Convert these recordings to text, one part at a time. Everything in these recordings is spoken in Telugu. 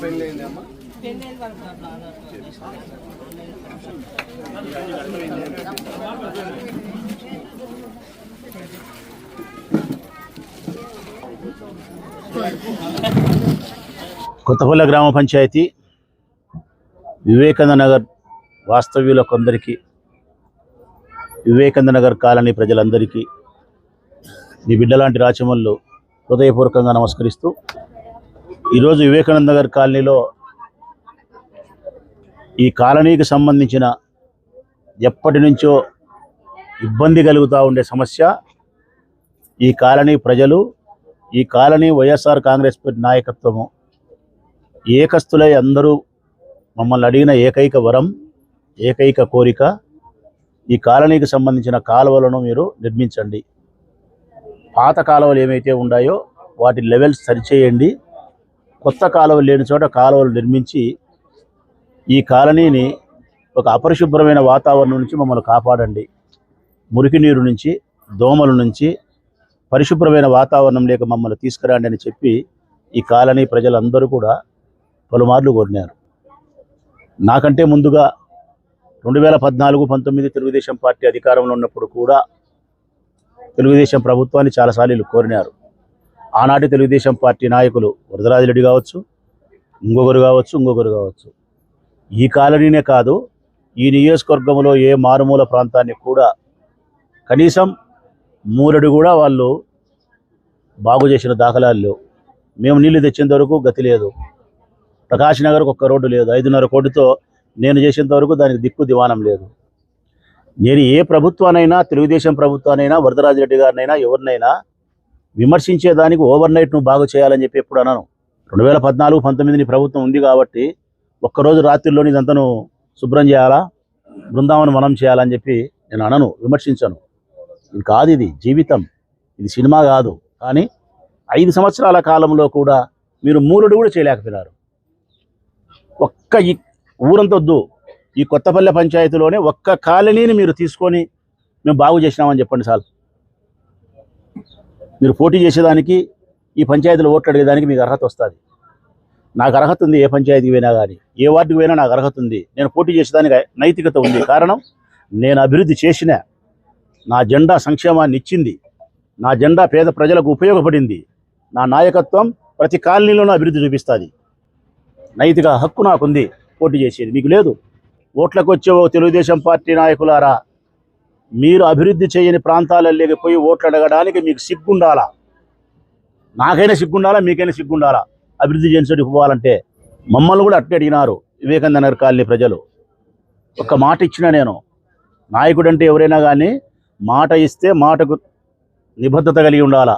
పెళ్ళైంది అమ్మా పెళ్ళైంది కొత్తపల్లె గ్రామ పంచాయతీ వివేకానంద నగర్ వాస్తవ్యుల కొందరికి వివేకానంద నగర్ కాలనీ ప్రజలందరికీ మీ బిడ్డలాంటి రాచమల్లు హృదయపూర్వకంగా నమస్కరిస్తూ ఈరోజు వివేకానంద నగర్ కాలనీలో ఈ కాలనీకి సంబంధించిన ఎప్పటి నుంచో ఇబ్బంది కలుగుతూ ఉండే సమస్య ఈ కాలనీ ప్రజలు ఈ కాలనీ వైఎస్ఆర్ కాంగ్రెస్ పార్టీ నాయకత్వము ఏకస్తులై అందరూ మమ్మల్ని అడిగిన ఏకైక వరం ఏకైక కోరిక ఈ కాలనీకి సంబంధించిన కాలువలను మీరు నిర్మించండి. పాత కాలువలు ఏమైతే ఉన్నాయో వాటి లెవెల్స్ సరిచేయండి. కొత్త కాలువలు లేని చోట కాలువలు నిర్మించి ఈ కాలనీని ఒక అపరిశుభ్రమైన వాతావరణం నుంచి మమ్మల్ని కాపాడండి. మురికి నీరు నుంచి దోమల నుంచి పరిశుభ్రమైన వాతావరణం లేక మమ్మల్ని తీసుకురండి అని చెప్పి ఈ కాలనీ ప్రజలందరూ కూడా పలుమార్లు కోరినారు. నాకంటే ముందుగా రెండు వేల పద్నాలుగు పంతొమ్మిది తెలుగుదేశం పార్టీ అధికారంలో ఉన్నప్పుడు కూడా తెలుగుదేశం ప్రభుత్వాన్ని చాలాసార్లు కోరినారు. ఆనాటి తెలుగుదేశం పార్టీ నాయకులు వరదరాజిరెడ్డి కావచ్చు ఇంకొకరు కావచ్చు ఇంకొకరు కావచ్చు. ఈ కాలనీనే కాదు ఈ నియోజకవర్గంలో ఏ మారుమూల ప్రాంతాన్ని కూడా కనీసం మూలడు కూడా వాళ్ళు బాగు చేసిన దాఖలాల్లో మేము నీళ్ళు తెచ్చేంత వరకు గతి లేదు. ప్రకాష్ నగర్కి ఒక్క రోడ్డు లేదు. ఐదున్నర కోటితో నేను చేసేంత వరకు దానికి దిక్కు దివానం లేదు. నేను ఏ ప్రభుత్వానైనా తెలుగుదేశం ప్రభుత్వానైనా వరదరాజిరెడ్డి గారినైనా ఎవరినైనా విమర్శించేదానికి ఓవర్ నైట్ నువ్వు బాగు చేయాలని చెప్పి ఎప్పుడు అన్నాను రెండు వేల పద్నాలుగు పంతొమ్మిది నీ ప్రభుత్వం ఉంది కాబట్టి ఒక్కరోజు రాత్రిలోని ఇదంతా నువ్వు శుభ్రం చేయాలా? బృందావనం మనం చేయాలని చెప్పి నేను అనను విమర్శించను. ఇది కాదు ఇది జీవితం. ఇది సినిమా కాదు. కానీ ఐదు సంవత్సరాల కాలంలో కూడా మీరు మూలుడు కూడా చేయలేకపోయినారు. ఒక్క ఈ ఊరంతొద్దు ఈ కొత్తపల్లె పంచాయతీలోనే ఒక్క కాలనీని మీరు తీసుకొని మేము బాగు చేసినామని చెప్పండి సార్. మీరు పోటీ చేసేదానికి ఈ పంచాయతీలో ఓట్లు అడిగేదానికి మీకు అర్హత వస్తుంది. నాకు అర్హత ఉంది ఏ పంచాయతీకి పోయినా కానీ ఏ వార్డుకి పోయినా నాకు అర్హత ఉంది. నేను పోటీ చేసేదానికి నైతికత ఉంది. కారణం నేను అభివృద్ధి చేసిన నా జెండా సంక్షేమాన్ని ఇచ్చింది నా జెండా పేద ప్రజలకు ఉపయోగపడింది. నా నాయకత్వం ప్రతి కాలనీలోనూ అభివృద్ధి చూపిస్తుంది. నైతిక హక్కు నాకుంది పోటీ చేసేది. మీకు లేదు. ఓట్లకు వచ్చే ఓ తెలుగుదేశం పార్టీ నాయకులారా మీరు అభివృద్ధి చేయని ప్రాంతాలలోకి పోయి ఓట్లు అడగడానికి మీకు సిగ్గుండాలా? నాకైనా సిగ్గుండాలా? మీకైనా సిగ్గుండాలా? అభివృద్ధి చేసి పోవాలంటే మమ్మల్ని కూడా అట్టే అడిగినారు వివేకానంద నగర్ కాలనీ ప్రజలు. ఒక మాట ఇచ్చిన నేను నాయకుడు అంటే ఎవరైనా కానీ మాట ఇస్తే మాటకు నిబద్ధత కలిగి ఉండాలా?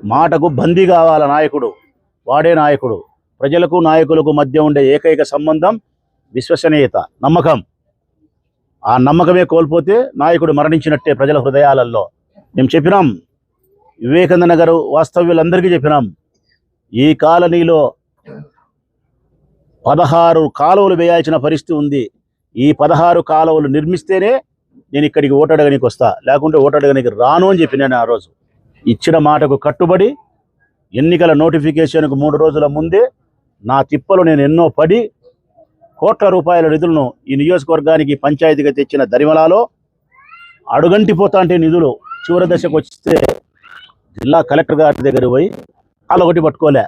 మాటకు బందీ కావాల నాయకుడు? వాడే నాయకుడు. ప్రజలకు నాయకులకు మధ్య ఉండే ఏకైక సంబంధం విశ్వసనీయత నమ్మకం. ఆ నమ్మకమే కోల్పోతే నాయకుడు మరణించినట్టే ప్రజల హృదయాలలో మేము చెప్పినాం వివేకానంద నగర్ వాస్తవ్యులందరికీ చెప్పినాం ఈ కాలనీలో పదహారు కాలువలు వేయాల్సిన పరిస్థితి ఉంది. ఈ పదహారు కాలువలు నిర్మిస్తేనే నేను ఇక్కడికి ఓటడగనికి వస్తా లేకుంటే ఓటడగనికి రాను అని చెప్పి నేను ఆ రోజు ఇచ్చిన మాటకు కట్టుబడి ఎన్నికల నోటిఫికేషన్కు మూడు రోజుల ముందే నా తిప్పలు నేను ఎన్నో పడి కోట్ల రూపాయల నిధులను ఈ నియోజకవర్గానికి పంచాయతీగా తెచ్చిన దరిమలాలో అడుగంటిపోతా నిధులు చివరి దశకు వస్తే జిల్లా కలెక్టర్ గారి దగ్గర పోయి కాళ్ళు ఒకటి పట్టుకోలే.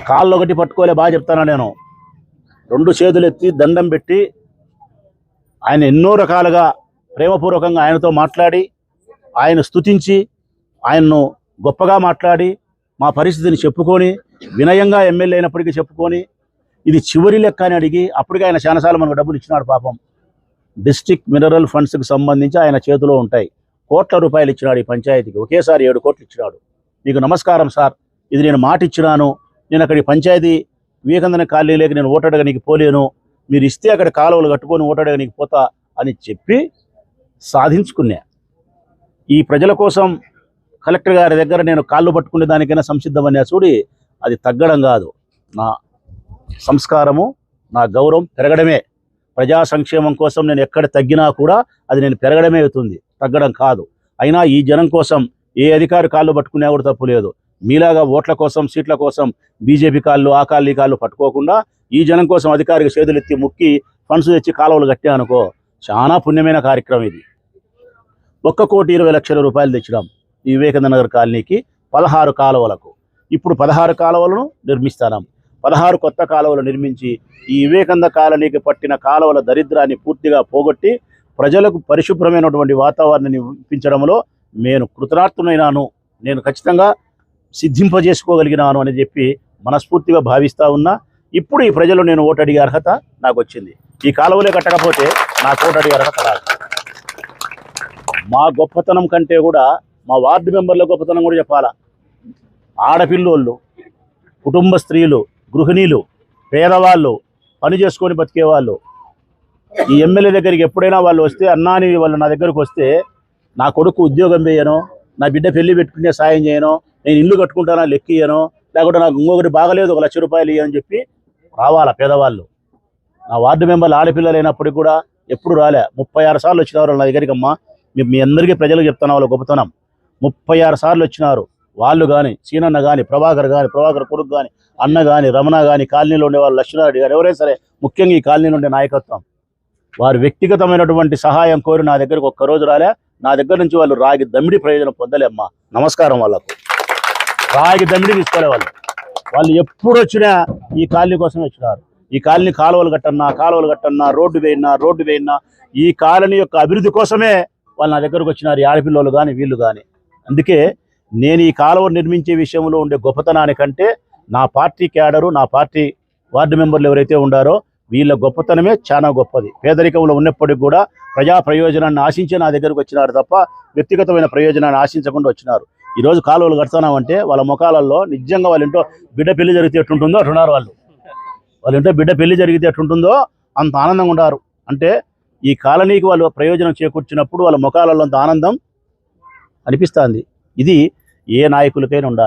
కాళ్ళు ఒకటి పట్టుకోలే బాగా చెప్తాను నేను. రెండు చేతులు ఎత్తి దండం పెట్టి ఆయన ఎన్నో రకాలుగా ప్రేమపూర్వకంగా ఆయనతో మాట్లాడి ఆయన స్థుతించి ఆయన్ను గొప్పగా మాట్లాడి మా పరిస్థితిని చెప్పుకొని వినయంగా ఎమ్మెల్యే అయినప్పటికీ చెప్పుకొని ఇది చివరి లెక్క అని అడిగి అప్పటికి ఆయన చాలాసార్లు మనకు డబ్బులు ఇచ్చినాడు పాపం. డిస్ట్రిక్ట్ మినరల్ ఫండ్స్కి సంబంధించి ఆయన చేతిలో ఉంటాయి. కోట్ల రూపాయలు ఇచ్చినాడు ఈ పంచాయతీకి. ఒకేసారి ఏడు కోట్లు ఇచ్చినాడు. మీకు నమస్కారం సార్. ఇది నేను మాట ఇచ్చినాను. నేను అక్కడి పంచాయతీ వివేకందన కాలనీలోకి నేను ఓటాడగనికి పోలేను. మీరు ఇస్తే అక్కడ కాలువలు కట్టుకొని ఓటాడగనికి పోతా అని చెప్పి సాధించుకున్నా. ఈ ప్రజల కోసం కలెక్టర్ గారి దగ్గర నేను కాళ్ళు పట్టుకునే దానికైనా సంసిద్ధమన్నా చూడి అది తగ్గడం కాదు. నా సంస్కారము నా గౌరవం పెరగడమే. ప్రజా సంక్షేమం కోసం నేను ఎక్కడ తగ్గినా కూడా అది నేను పెరగడమే అవుతుంది. తగ్గడం కాదు. అయినా ఈ జనం కోసం ఏ అధికారి కాళ్ళు పట్టుకునే కూడా తప్పు లేదు. మీలాగా ఓట్ల కోసం సీట్ల కోసం బీజేపీ కాళ్ళు ఆ కాళ్ళు ఈ కాళ్ళు పట్టుకోకుండా ఈ జనం కోసం అధికారికి చేతులు ఎత్తి ముక్కి ఫండ్స్ తెచ్చి కాలువలు కట్టా అనుకో చాలా పుణ్యమైన కార్యక్రమం ఇది. ఒక్క కోటి ఇరవై లక్షల రూపాయలు తెచ్చినాం ఈ వివేకానంద నగర్ కాలనీకి పదహారు కాలువలకు. ఇప్పుడు పదహారు కాలువలను నిర్మిస్తాం పదహారు కొత్త కాలువలు నిర్మించి ఈ వివేకంద కాలనీకి పట్టిన కాలువల దరిద్రాన్ని పూర్తిగా పోగొట్టి ప్రజలకు పరిశుభ్రమైనటువంటి వాతావరణాన్ని ఇప్పించడంలో నేను కృతనార్థునైనాను నేను ఖచ్చితంగా సిద్ధింపజేసుకోగలిగినాను అని చెప్పి మనస్ఫూర్తిగా భావిస్తూ ఉన్నా. ఇప్పుడు ఈ ప్రజలు నేను ఓటడిగే అర్హత నాకు వచ్చింది ఈ కాలువలే కట్టకపోతే నాకు ఓటడిగే అర్హత రాదు. మా గొప్పతనం కంటే కూడా మా వార్డు మెంబర్ల గొప్పతనం కూడా చెప్పాలా? ఆడపిల్లోళ్ళు కుటుంబ స్త్రీలు గృహిణీలు పేదవాళ్ళు పని చేసుకొని బతికేవాళ్ళు. ఈ ఎమ్మెల్యే దగ్గరికి ఎప్పుడైనా వాళ్ళు వస్తే అన్నాని వాళ్ళు నా దగ్గరకు వస్తే నా కొడుకు ఉద్యోగం చేయను నా బిడ్డ పెళ్ళి పెట్టుకునే సాయం చేయను నేను ఇల్లు కట్టుకుంటానా లెక్కియను లేకుంటే నాకు ఇంకొకటి బాగలేదు ఒక లక్ష రూపాయలు ఇయ్యని చెప్పి రావాలా పేదవాళ్ళు. నా వార్డు మెంబర్లు ఆడపిల్లలు కూడా ఎప్పుడు రాలే. ముప్పై ఆరు సార్లు వచ్చినారు నా దగ్గరికి అమ్మా మీ అందరికీ ప్రజలకు చెప్తున్నా వాళ్ళ గొప్పతనం. ముప్పై ఆరు సార్లు వచ్చినారు. వాళ్ళు కానీ సీనన్న కానీ ప్రభాకర్ కానీ ప్రభాకర్ కొడుకు కానీ అన్న కానీ రమణ కానీ కాలనీలో ఉండే వాళ్ళు గారు ఎవరైనా సరే ముఖ్యంగా ఈ కాలనీలో ఉండే నాయకత్వం. వారు వ్యక్తిగతమైనటువంటి సహాయం కోరి నా దగ్గరకు ఒక్క రోజు రాలే. నా దగ్గర నుంచి వాళ్ళు రాగి దమ్మిడి ప్రయోజనం పొందలేమ్మా. నమస్కారం వాళ్ళకు. రాగి దమిడి తీసుకోలే వాళ్ళు. వాళ్ళు ఎప్పుడు వచ్చినా ఈ కాలనీ కోసమే వచ్చినారు. ఈ కాలనీ కాలువలు కట్టన్నా కాలువలు కట్టన్నా రోడ్డు వేయినా రోడ్డు వేయినా ఈ కాలనీ యొక్క అభివృద్ధి కోసమే వాళ్ళు నా దగ్గరకు వచ్చినారు. ఈ ఆడపిల్లలు కానీ వీళ్ళు కానీ అందుకే నేను ఈ కాలువ నిర్మించే విషయంలో ఉండే గొప్పతనానికంటే నా పార్టీ క్యాడరు నా పార్టీ వార్డు మెంబర్లు ఎవరైతే ఉండారో వీళ్ళ గొప్పతనమే చాలా గొప్పది. పేదరికంలో ఉన్నప్పటికీ కూడా ప్రజా ప్రయోజనాన్ని ఆశించి నా దగ్గరకు వచ్చినారు తప్ప వ్యక్తిగతమైన ప్రయోజనాన్ని ఆశించకుండా వచ్చినారు. ఈరోజు కాలువలు కడుతున్నామంటే వాళ్ళ ముఖాలలో నిజంగా వాళ్ళ ఇంట్లో బిడ్డ పెళ్ళి జరిగితే ఎట్టుంటుందో అట్టున్నారు వాళ్ళు. వాళ్ళ ఇంట్లో బిడ్డ పెళ్ళి జరిగితే ఎట్టుంటుందో అంత ఆనందంగా ఉండారు. అంటే ఈ కాలనీకి వాళ్ళు ప్రయోజనం చేకూర్చినప్పుడు వాళ్ళ ముఖాలలో అంత ఆనందం అనిపిస్తుంది. ఇది ఏ నాయకులకైనా ఉండాలి.